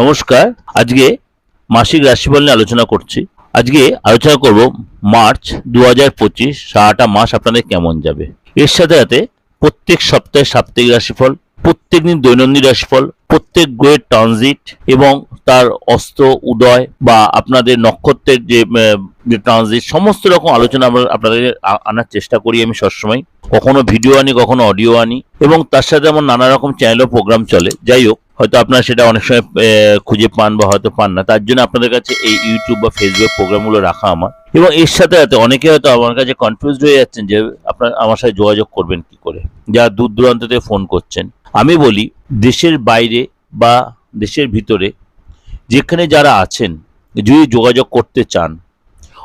নমস্কার, আজকে মাসিক রাশিফল নিয়ে আলোচনা করছি। আজকে আলোচনা করব মার্চ দু হাজার পঁচিশ, সারাটা মাস আপনাদের কেমন যাবে? এর সাথে সাথে প্রত্যেক সপ্তাহে সাপ্তাহিক রাশিফল প্রত্যেক দিন দৈনন্দিন রাশিফল, প্রত্যেক গ্রহের ট্রানজিট এবং তার অস্ত উদয় বা আপনাদের নক্ষত্রের যে ট্রানজিট সমস্ত রকম আলোচনা আমরা আপনাদের আনার চেষ্টা করি আমি সবসময়। কখনো ভিডিও আনি, কখনো অডিও আনি এবং তার সাথে আমার নানা রকম চ্যানেল প্রোগ্রাম চলে। যাই হোক, হয়তো আপনারা সেটা অনেক সময় খুঁজে পান বা হয়তো পান না। তার জন্য আপনাদের কাছে এই ইউটিউব বা ফেসবুক প্রোগ্রামগুলো রাখা আমার। এবং এর সাথে সাথে অনেকে হয়তো আমার কাছে কনফিউজড হয়ে যাচ্ছেন যে, আপনার আমার সাথে যোগাযোগ করবেন কি করে? যারা দূর দূরান্ত থেকে ফোন করছেন। আমি বলি, দেশের বাইরে বা দেশের ভিতরে যেখানে যারা আছেন, যদি যোগাযোগ করতে চান,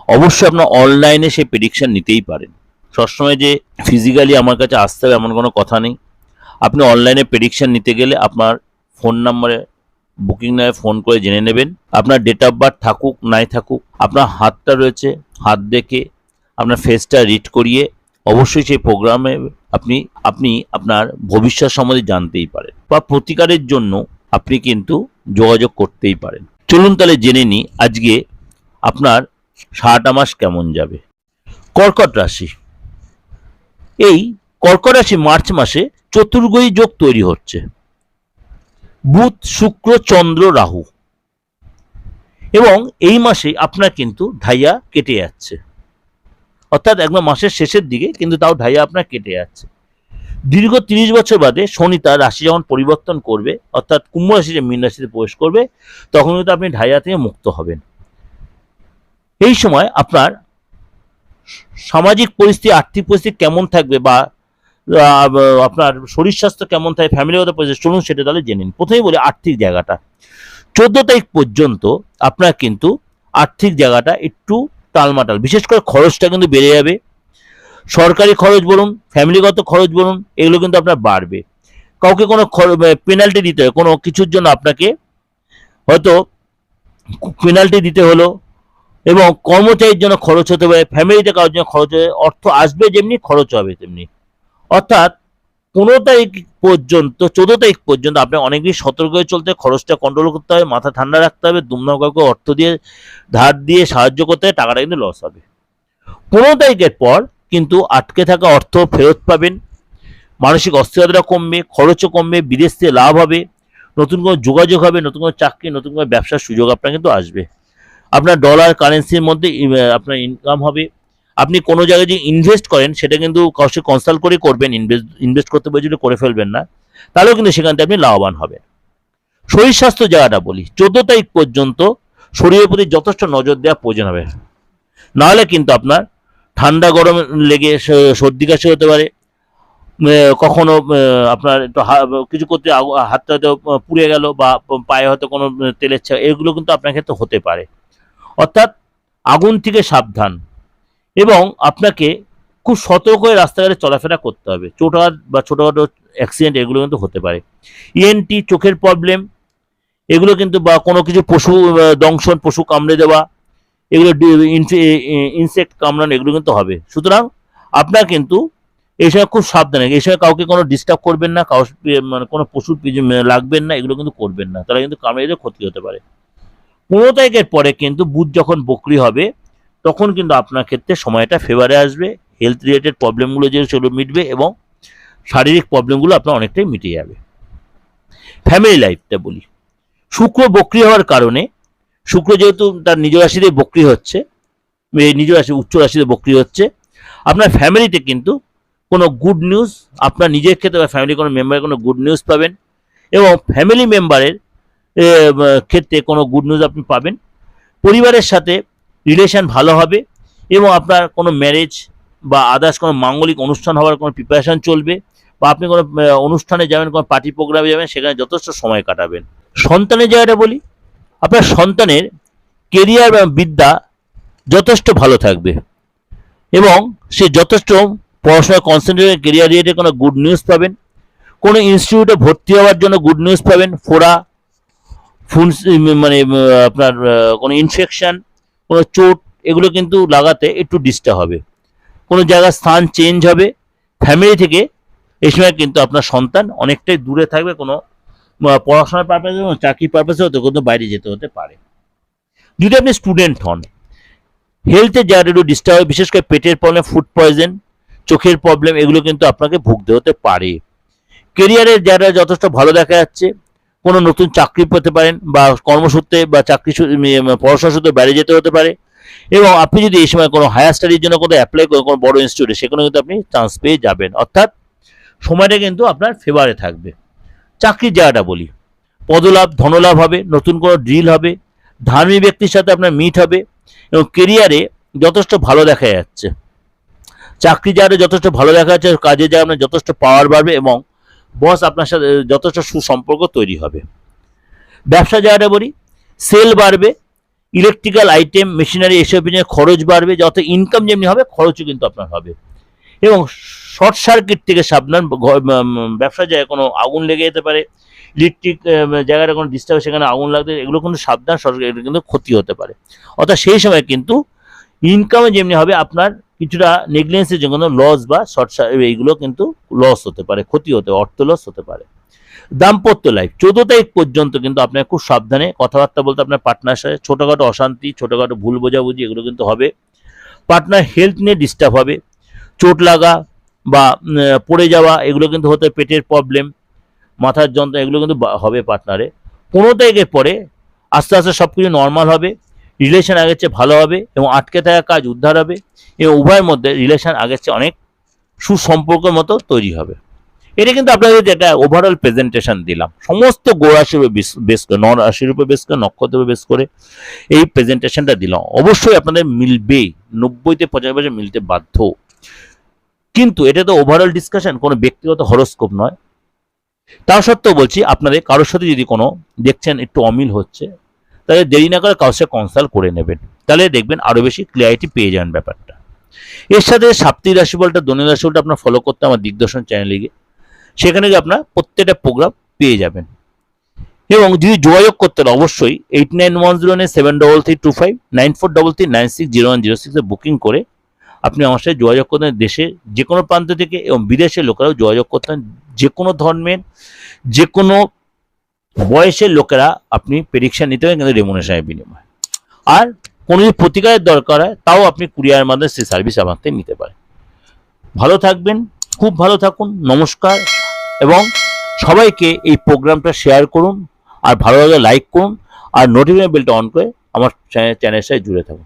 অবশ্যই আপনার অনলাইনে সেই প্রেডিকশান নিতেই পারেন। সবসময় যে ফিজিক্যালি আমার কাছে আসতে হবে এমন কোনো কথা নেই। আপনি অনলাইনে প্রেডিকশান নিতে গেলে আপনার ফোন নাম্বারে বুকিং নয় ফোন করে জেনে নেবেন। আপনার ডেট অফ বার্থ থাকুক, নাই থাকুক, আপনার হাতটা রয়েছে, হাত দেখে আপনার ফেসটা রিড করিয়ে অবশ্যই সেই প্রোগ্রামে আপনি আপনি আপনার ভবিষ্যৎ সম্বন্ধে জানতেই পারেন। বা প্রতিকারের জন্য আপনি কিন্তু যোগাযোগ করতেই পারেন। চলুন তাহলে জেনে নিই আজকে আপনার সারাটা মাস কেমন যাবে। কর্কট রাশি। এই কর্কট রাশি মার্চ মাসে চতুর্গয়ী যোগ তৈরি হচ্ছে। বুধ, শুক্র, চন্দ্র, রাহু। এবং এই মাসে আপনার কিন্তু ধাইয়া কেটে যাচ্ছে। অর্থাৎ একদম মাসের শেষের দিকে কিন্তু তাও ধাইয়া আপনার কেটে যাচ্ছে। দীর্ঘ তিরিশ বছর বাদে শনি তার রাশি যখন পরিবর্তন করবে, অর্থাৎ কুম্ভ রাশিতে, মীন রাশিতে প্রবেশ করবে, তখন কিন্তু আপনি ঢাইয়া থেকে মুক্ত হবেন। এই সময় আপনার সামাজিক পরিস্থিতি, আর্থিক পরিস্থিতি কেমন থাকবে বা আপনার শরীর স্বাস্থ্য কেমন থাকে ফ্যামিলিগত পরিস্থিতি চলুন সেটা তাহলে জেনে নিন। প্রথমেই বলি আর্থিক জায়গাটা। চোদ্দ তারিখ পর্যন্ত আপনার কিন্তু আর্থিক জায়গাটা একটু টালমাটাল, বিশেষ করে খরচটা কিন্তু বেড়ে যাবে। সরকারি খরচ বলুন, ফ্যামিলিগত খরচ বলুন, এগুলো কিন্তু আপনার বাড়বে। কাউকে কোনো পেনাল্টি দিতে হয়, কোনো কিছুর জন্য আপনাকে হয়তো পেনাল্টি দিতে হলো এবং কর্মচারীর জন্য খরচ হতে পারে, ফ্যামিলিতে কারোর জন্য খরচ হবে অর্থ আসবে যেমনি, খরচ হবে তেমনি। অর্থাৎ পনেরো তারিখ পর্যন্ত, চোদ্দ তারিখ পর্যন্ত আপনি অনেক সতর্ক হয়ে চলতে খরচটা কন্ট্রোল করতে হবে, মাথা ঠান্ডা রাখতে হবে দুমদাম কাউকে অর্থ দিয়ে, ধার দিয়ে সাহায্য করতে হবে টাকাটা কিন্তু লস হবে। পনেরো তারিখের পর কিন্তু আটকে থাকা অর্থ ফেরত পাবেন। মানসিক অস্থিরতা কমবে, খরচও কমবে, বিদেশ থেকে লাভ হবে, নতুন কোনো যোগাযোগ হবে, নতুন কোনো চাকরি, নতুন কোনো ব্যবসার সুযোগ আপনার কিন্তু আসবে। আপনার ডলার কারেন্সির মধ্যে আপনার ইনকাম হবে। আপনি কোনো জায়গায় যে ইনভেস্ট করেন, সেটা কিন্তু সাথে কনসাল্ট করে করবেন ইনভেস্ট ইনভেস্ট করতে বলছিল করে ফেলবেন না, তাহলেও কিন্তু সেখান থেকে আপনি লাভবান হবেন। শরীর স্বাস্থ্য জায়গাটা বলি, চোদ্দ তারিখ পর্যন্ত শরীরের প্রতি যথেষ্ট নজর দেওয়া প্রয়োজন হবে। নাহলে কিন্তু আপনার ঠান্ডা গরম লেগে সর্দি কাশি হতে পারে কখনো আপনার একটু কিছু করতে হাতটা হয়তো পুড়ে গেল বা পায়ে হয়তো কোনো তেলের ছা, এগুলো কিন্তু আপনার ক্ষেত্রে হতে পারে। অর্থাৎ আগুন থেকে সাবধান এবং আপনাকে খুব সতর্ক হয়ে রাস্তাঘাটে চলাফেরা করতে হবে। ছোটহাট বা ছোটোখাটো অ্যাক্সিডেন্ট এগুলো কিন্তু হতে পারে। ইএনটি চোখের প্রবলেম এগুলো কিন্তু বা কোনো কিছু পশু দংশন, পশু কামড়ে দেওয়া এগুলো ইনসেক্ট কামড়ানো এগুলো কিন্তু হবে। সুতরাং আপনার কিন্তু এই সময় খুব সাবধানে এই সময় কাউকে কোনো ডিস্টার্ব করবেন না কাউ মানে কোনো পশুর লাগবেন না, এগুলো কিন্তু করবেন না। তাহলে কিন্তু কামড়ে ক্ষতি হতে পারে। পনেরো তারিখের পরে কিন্তু বুধ যখন বকরি হবে, তখন কিন্তু আপনার ক্ষেত্রে সময়টা ফেভারে আসবে। হেলথ রিলেটেড প্রবলেমগুলো যে সেগুলো মিটবে এবং শারীরিক প্রবলেমগুলো আপনার অনেকটাই মিটে যাবে। ফ্যামিলি লাইফটা বলি। শুক্র বক্রি হওয়ার কারণে শুক্র যেহেতু তার নিজ রাশিতে বক্রি হচ্ছে নিজ রাশি, উচ্চ রাশিতে বক্রি হচ্ছে, আপনার ফ্যামিলিতে কিন্তু কোনো গুড নিউজ আপনার নিজের ক্ষেত্রে বা ফ্যামিলি কোনো মেম্বারের কোনো গুড নিউজ পাবেন এবং ফ্যামিলি মেম্বারের ক্ষেত্রে কোনো গুড নিউজ আপনি পাবেন। পরিবারের সাথে রিলেশন ভালো হবে এবং আপনার কোনো ম্যারেজ বা আদার্স কোনো মাঙ্গলিক অনুষ্ঠান হওয়ার কোনো প্রিপারেশন চলবে বা আপনি কোনো অনুষ্ঠানে যাবেন, কোনো পার্টি প্রোগ্রামে যাবেন, সেখানে যথেষ্ট সময় কাটাবেন। সন্তানের জায়গাটা বলি আপনার সন্তানের কেরিয়ার বা বিদ্যা যথেষ্ট ভালো থাকবে এবং সে যথেষ্ট পড়াশোনায় কনসেন্ট্রেট কেরিয়ার রিলেটেড কোনো গুড নিউজ পাবেন। কোনো ইনস্টিটিউটে ভর্তি হওয়ার জন্য গুড নিউজ পাবেন। ফোড়া ফুনস মানে আপনার কোনো ইনফেকশান কোনো চোট, এগুলো কিন্তু লাগাতে একটু ডিস্টার্ব হবে। কোনো জায়গার স্থান চেঞ্জ হবে। ফ্যামিলি থেকে এই সময় কিন্তু আপনার সন্তান অনেকটাই দূরে থাকবে। কোনো পড়াশোনার পারপাসে এবং চাকরি পারপাসে হতে কিন্তু বাইরে যেতে হতে পারে। যদি আপনি স্টুডেন্ট হন হেলথে জায়গাটা একটু ডিস্টার্ব হয়, বিশেষ করে পেটের প্রবলেম ফুড পয়জন চোখের প্রবলেম এগুলো কিন্তু আপনাকে ভুগতে হতে পারে। কেরিয়ারের জায়গাটা যথেষ্ট ভালো দেখা যাচ্ছে, কোনো নতুন চাকরি পেতে পারেন বা কর্মসূত্রে বা চাকরি পড়াশোনা সূত্রে বাইরে যেতে হতে পারে। এবং আপনি যদি এই সময় কোনো হায়ার স্টাডির জন্য কোনো অ্যাপ্লাই করেন, কোনো বড় ইনস্টিটিউটে সেখানে কিন্তু আপনি চান্স পেয়ে যাবেন। অর্থাৎ, সময়টা কিন্তু আপনার ফেভারে থাকবে। চাকরির জায়গাটা বলি। পদলাভ, ধনলাভ হবে, নতুন কোনো ড্রিল হবে ধার্মিক ব্যক্তির সাথে আপনার মিট হবে, এবং কেরিয়ারে যথেষ্ট ভালো দেখা যাচ্ছে। চাকরি জায়গাটা যথেষ্ট ভালো দেখা যাচ্ছে, কাজে জায়গায় আপনার যথেষ্ট পাওয়ার বাড়বে, এবং বস আপনার সাথে যথেষ্ট সুসম্পর্ক তৈরি হবে। ব্যবসা জায়গাটা বলি সেল বাড়বে ইলেকট্রিক্যাল আইটেম মেশিনারি এসব খরচ বাড়বে, যত ইনকাম যেমনি হবে, খরচও কিন্তু আপনার হবে। এবং শর্ট সার্কিট থেকে সাবধান ব্যবসা জায়গায় কোনো আগুন লেগে যেতে পারে, ইলেকট্রিক জায়গাটা কোনো ডিস্টার্ব সেখানে আগুন লাগতে, এগুলো কিন্তু সাবধান এগুলো কিন্তু ক্ষতি হতে পারে। অর্থাৎ সেই সময় কিন্তু ইনকামে যেমনি হবে, আপনার কিছুটা নেগলিজেন্সের জন্য লস বা শর্ট এইগুলো কিন্তু লস হতে পারে, ক্ষতি হতে অর্থ লস হতে পারে। দাম্পত্য লাইফ চোদ্দ তারিখ পর্যন্ত কিন্তু আপনার খুব সাবধানে কথাবার্তা বলতে, আপনার পার্টনার সাথে ছোটোখাটো অশান্তি, ছোটোখাটো ভুল বোঝাবুঝি এগুলো কিন্তু হবে। পার্টনার হেলথ নিয়ে ডিস্টার্ব হবে, চোট লাগা বা পড়ে যাওয়া, এগুলো কিন্তু হতে পেটের প্রবলেম মাথার যন্ত্রণা, এগুলো কিন্তু হবে পার্টনারে পনেরো তারিখের পরে আস্তে আস্তে সব কিছু নর্মাল হবে রিলেশন আগের চেয়ে ভালো হবে এবং আটকে থাকা কাজ উদ্ধার হবে, এবং উভয়ের মধ্যে রিলেশন আগের চেয়ে অনেক সুসম্পর্কের মতো তৈরি হবে। এটা কিন্তু আপনাদের যেটা ওভারঅল প্রেজেন্টেশন দিলাম। সমস্ত উপর বেস- করে রাশির উপর বেস করে, নক্ষত্রের উপর বেস করে এই প্রেজেন্টেশনটা দিলাম। অবশ্যই আপনাদের মিলবে নব্বইতে পঁচানব্বই মিলতে বাধ্য। কিন্তু এটা তো ওভারঅল ডিসকাশন কোনো ব্যক্তিগত হরস্কোপ নয়। তা সত্ত্বেও বলছি, আপনাদের কারোর সাথে যদি কোনো দেখছেন একটু অমিল হচ্ছে, তাহলে দেরি না করে কারোর সাথে কনসাল্ট করে নেবেন। তাহলে দেখবেন আরও বেশি ক্লিয়ারিটি পেয়ে যাবেন ব্যাপারটা। এর সাথে সাপ্তাহিক রাশিফলটা দৈনিক রাশিফলটা আপনার ফলো করতে আমার দিগদর্শন চ্যানেলে গিয়ে, সেখানে গিয়ে আপনার প্রত্যেকটা প্রোগ্রাম পেয়ে যাবেন। এবং যদি যোগাযোগ করতে হলে অবশ্যই eight nine one zero nine seven double three two five nine four double three nine six zero one zero সিক্সে বুকিং করে আপনি আমার সাথে যোগাযোগ করতেন দেশে যে কোনো প্রান্ত থেকে এবং বিদেশের লোকেরাও যোগাযোগ করতেন যে কোনো ধর্মের যে কোনো বয়সের লোকেরা আপনি প্রেডিকশন নিতে পারেন কিন্তু রেমুনেশনের বিনিময়ে। আর কোনো যদি প্রতিকারের দরকার হয়, তাও আপনি কুরিয়ার মাধ্যমে সেই সার্ভিস আমার থেকে নিতে পারেন। ভালো থাকবেন, খুব ভালো থাকুন, নমস্কার এবং সবাইকে এই প্রোগ্রামটা শেয়ার করুন, আর ভালো লাইক করুন, আর নোটিফিকেশন বেলটা অন করে আমার চ্যানেলের সাথে জুড়ে থাকুন।